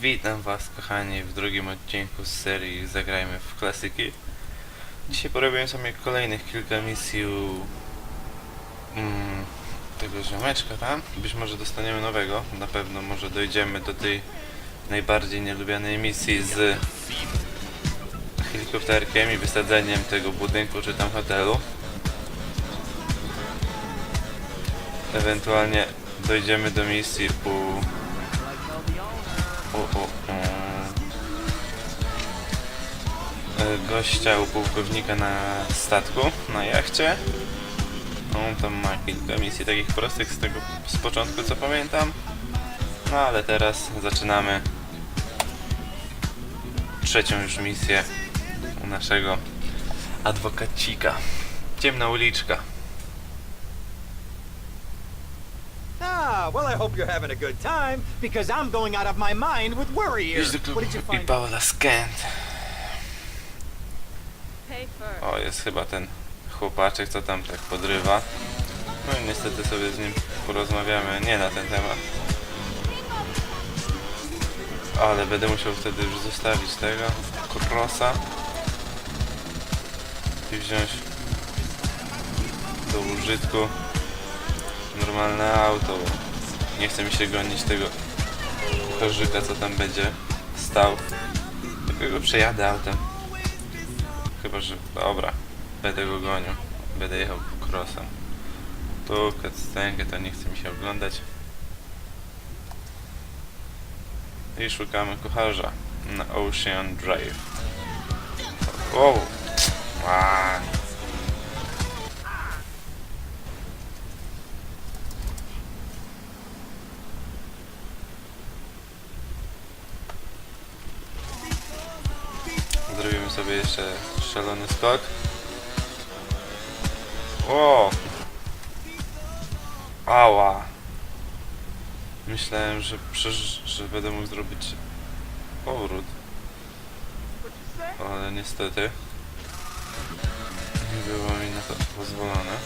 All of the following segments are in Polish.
Witam Was kochani w drugim odcinku z serii Zagrajmy w klasyki. Dzisiaj porobiłem sobie kolejnych kilka misji u mm, tego ziomeczka tam. Być może dostaniemy nowego, na pewno może dojdziemy do tej najbardziej nielubianej misji z helikopterkiem i wysadzeniem tego budynku czy tam hotelu. Ewentualnie dojdziemy do misji u u, u, u, gościa u pułkownika na statku, na jachcie. On tam ma kilka misji takich prostych z tego z początku co pamiętam. No ale teraz zaczynamy trzecią już misję u naszego adwokacika. Ciemna uliczka. Well, I hope you're having a good time because I'm going out of my mind with worry here. Idź do klubu What did you i find? Paula Skent. Pay first. O, jest chyba ten chłopaczek, co tam tak podrywa. No i niestety sobie z nim porozmawiamy, nie na ten temat. Ale będę musiał wtedy już zostawić tego krosa i wziąć do użytku normalne auto. Nie chce mi się gonić tego korzyka, co tam będzie stał. Tylko go przejadę autem. Chyba, że... Dobra. Będę go gonił. Będę jechał crossem. Tu cutscenkę to nie chce mi się oglądać. I szukamy kucharza na Ocean Drive. Wow! Aaa. Sobie jeszcze szalony skok. O! Ała! Myślałem, że, że będę mógł zrobić powrót. Ale niestety nie było mi na to pozwolone.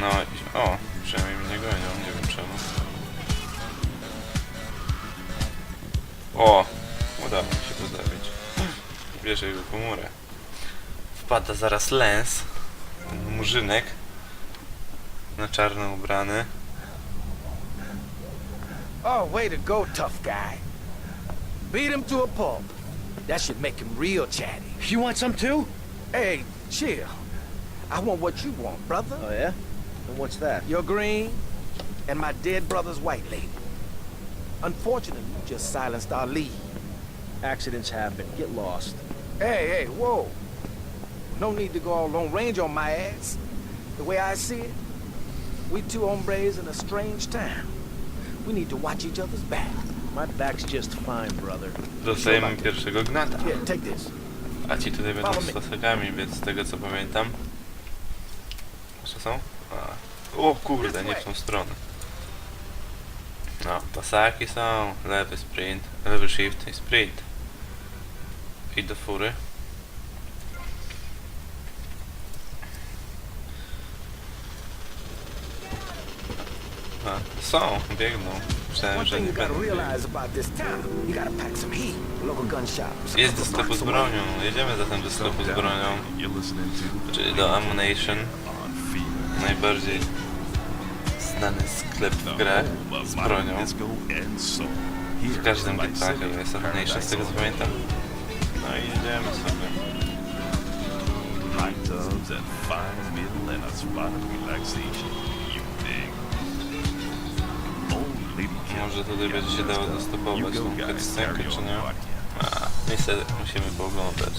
No i... O! Przynajmniej mnie gonią, nie wiem czemu. O! Udało mi się to zrobić. Bierze jego komórę. Wpada zaraz Lens, ten murzynek, na czarno ubrany. Oh, way to go, tough guy. Beat him to a pulp. That should make him real chatty. You want some too? Hey, chill. I want what you want, brother. Oh yeah? And what's that? Your green and my dead brother's white lady. Unfortunately, you just silenced our lead. Accidents happen. Get lost. Hey, hey, whoa. No need to go all Lone Range on my ass. The way I see it, we two hombres in a strange town. We need to watch each other's back. My back's just fine, brother. Dostajemy pierwszego gnata. Here, take this. A ci tutaj będą z me. tasakami, więc z tego co pamiętam. Jeszcze są? A. O kurde, nie w tą stronę. No, tasaki są. Lewy sprint, lewy shift i sprint. I do fury. A, są, biegną. Myślałem, nie Jest do sklepu z bronią. Jedziemy zatem do sklepu z bronią. Czyli do Ammunition. Najbardziej znany sklep w grach z bronią. W każdym chyba jest Ammunition, z tego co pamiętam. No i jedziemy sobie. Hot tubs and fine meal and a spot of relaxation. You dig? Może tutaj będzie się dało dostopować tą cutscenkę, czy nie? A, niestety musimy pooglądać.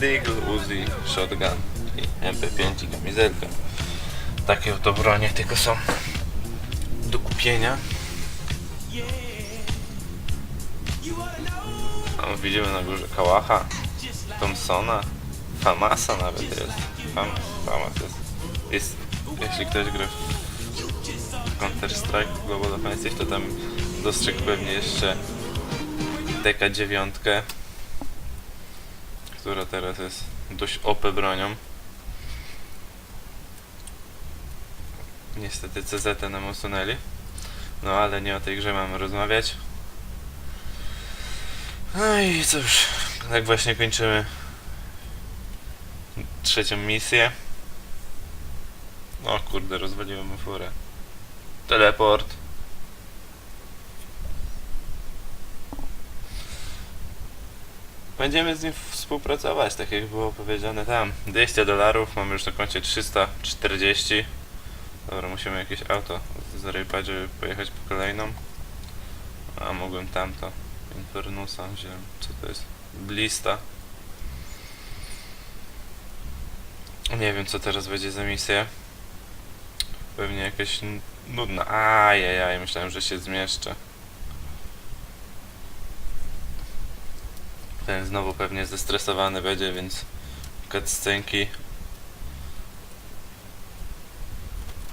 Deagle, Uzi, Shotgun i MP5 i kamizelka. Takie oto bronie tylko są do kupienia. A widzimy na górze Kałacha, Thompsona, Famasa nawet jest. Fam, Famas jest. jest. Jeśli ktoś gra w Counter-Strike Global Offensive, to tam dostrzegł pewnie jeszcze DK9, która teraz jest dość OP bronią. Niestety CZ nam usunęli. No ale nie o tej grze mamy rozmawiać. No i cóż, tak właśnie kończymy trzecią misję. O kurde, rozwaliłem furę. Teleport. Będziemy z nim współpracować, tak jak było powiedziane tam. 200 dolarów, mamy już na koncie 340. Dobra, musimy jakieś auto zarypać, żeby pojechać po kolejną. A mogłem tamto. Infernusa wziąłem. Co to jest? Blista. Nie wiem co teraz będzie za misja. Pewnie jakaś nudna. Ajajaj, myślałem, że się zmieszczę. Ten znowu pewnie zestresowany będzie, więc cutscenki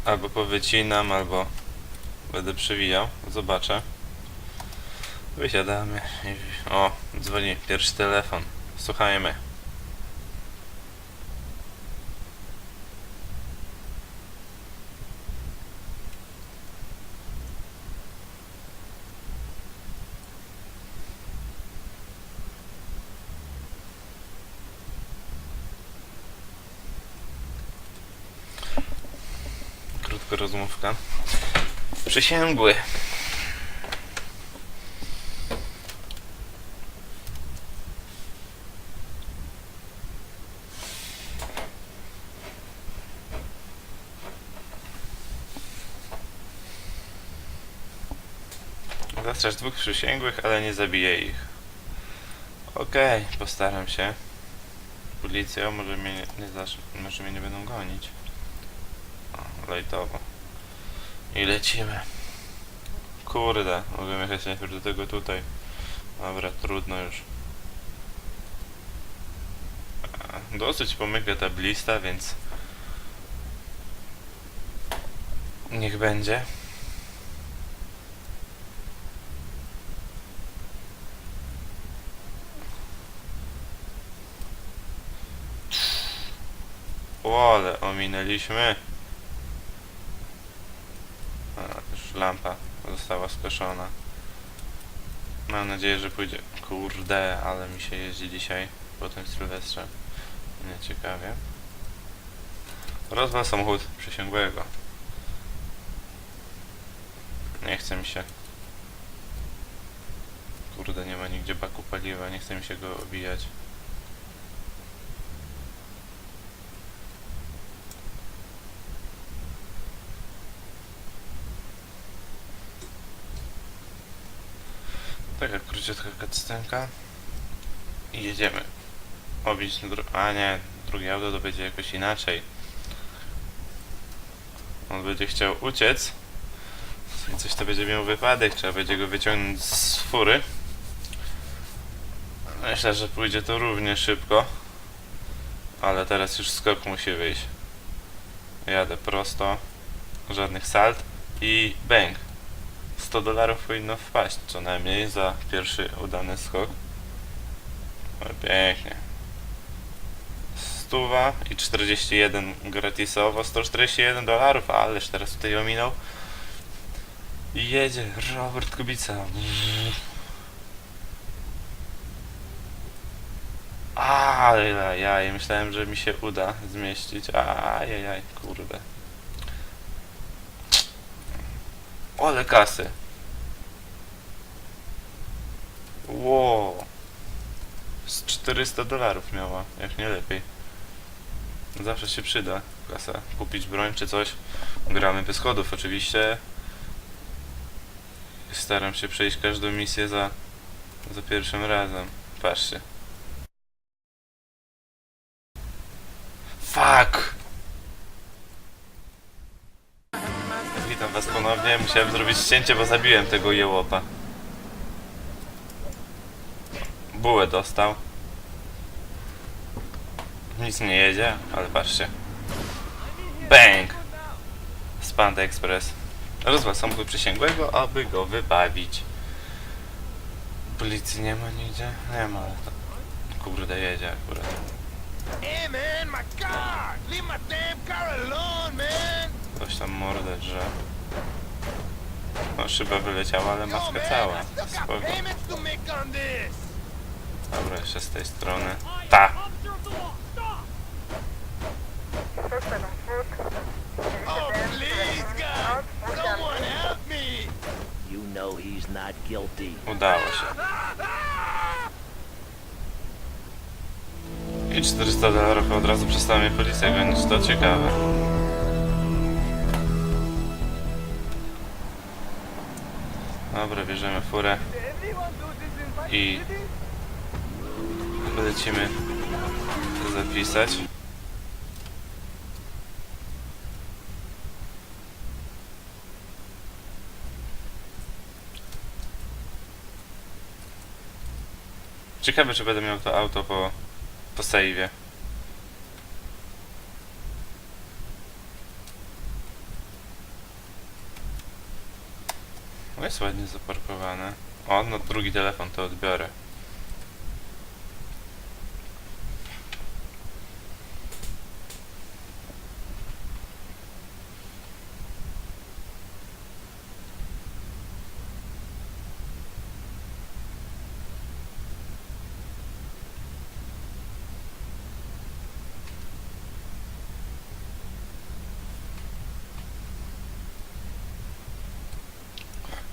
albo powycinam, albo będę przewijał. Zobaczę. Wysiadamy i... O, dzwoni pierwszy telefon. Słuchajmy. Krótka rozmówka. Przysięgły. Zastrasz dwóch przysięgłych, ale nie zabiję ich. Okej, postaram się. Policja może mnie nie, nie może mnie nie będą gonić. O, lajtowo. I lecimy. Kurde, mogłem jechać najpierw do tego tutaj. Dobra, trudno już. Dosyć pomyka ta blista, więc... Niech będzie. O, ale ominęliśmy. A, już lampa została skaszona. Mam nadzieję, że pójdzie. Kurde, ale mi się jeździ dzisiaj po tym Sylwestrze. Nieciekawie. Rozwal samochód przysięgłego. Nie chce mi się. Kurde, nie ma nigdzie baku paliwa, nie chce mi się go obijać. Króciutka cutscenka. I jedziemy. Obić dru- A nie, drugie auto to będzie jakoś inaczej. On będzie chciał uciec. I coś to będzie miał wypadek, trzeba będzie go wyciągnąć z fury. Myślę, że pójdzie to równie szybko. Ale teraz już skok musi wyjść. Jadę prosto. Żadnych salt. I bang. 100 dolarów powinno wpaść co najmniej za pierwszy udany skok. O, pięknie. Stuwa i 41 gratisowo, 141 dolarów, ależ teraz tutaj ominął. I jedzie Robert Kubica. Ajajaj, myślałem, że mi się uda zmieścić. Ajajaj, kurde. Ole kasy. Wow. Z 400 dolarów miała, jak nie lepiej. Zawsze się przyda kasa. Kupić broń czy coś. Gramy bez kodów oczywiście. Staram się przejść każdą misję za, za pierwszym razem. Patrzcie. Fuck! Witam was ponownie. Musiałem zrobić cięcie, bo zabiłem tego jełopa. Bułę dostał. Nic nie jedzie, ale patrzcie. Bang! Spand Express. Rozwal samochód przysięgłego, aby go wybawić. Policji nie ma nigdzie? Nie ma, ale to... Kurde, jedzie akurat. Hey, man, my car! Leave my damn car alone, man! Coś tam mordę drze. No, szyba wyleciała, ale maska cała. Spoko. payments to make on this! Dobra, jeszcze z tej strony. Ta! Udało się. I 400 dolarów od razu przestała mnie policja gonić, to ciekawe. Dobra, bierzemy furę i lecimy zapisać. Ciekawe, czy będę miał to auto po, po. No jest ładnie zaparkowane. O, no drugi telefon to odbiorę.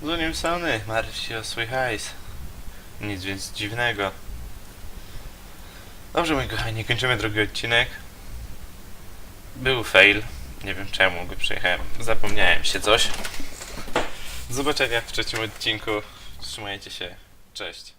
Dzwonił Sony, martw się o swój hajs. Nic więc dziwnego. Dobrze, moi kochani, kończymy drugi odcinek. Był fail. Nie wiem czemu go przejechałem. Zapomniałem się coś. Zobaczenia w trzecim odcinku. Trzymajcie się. Cześć.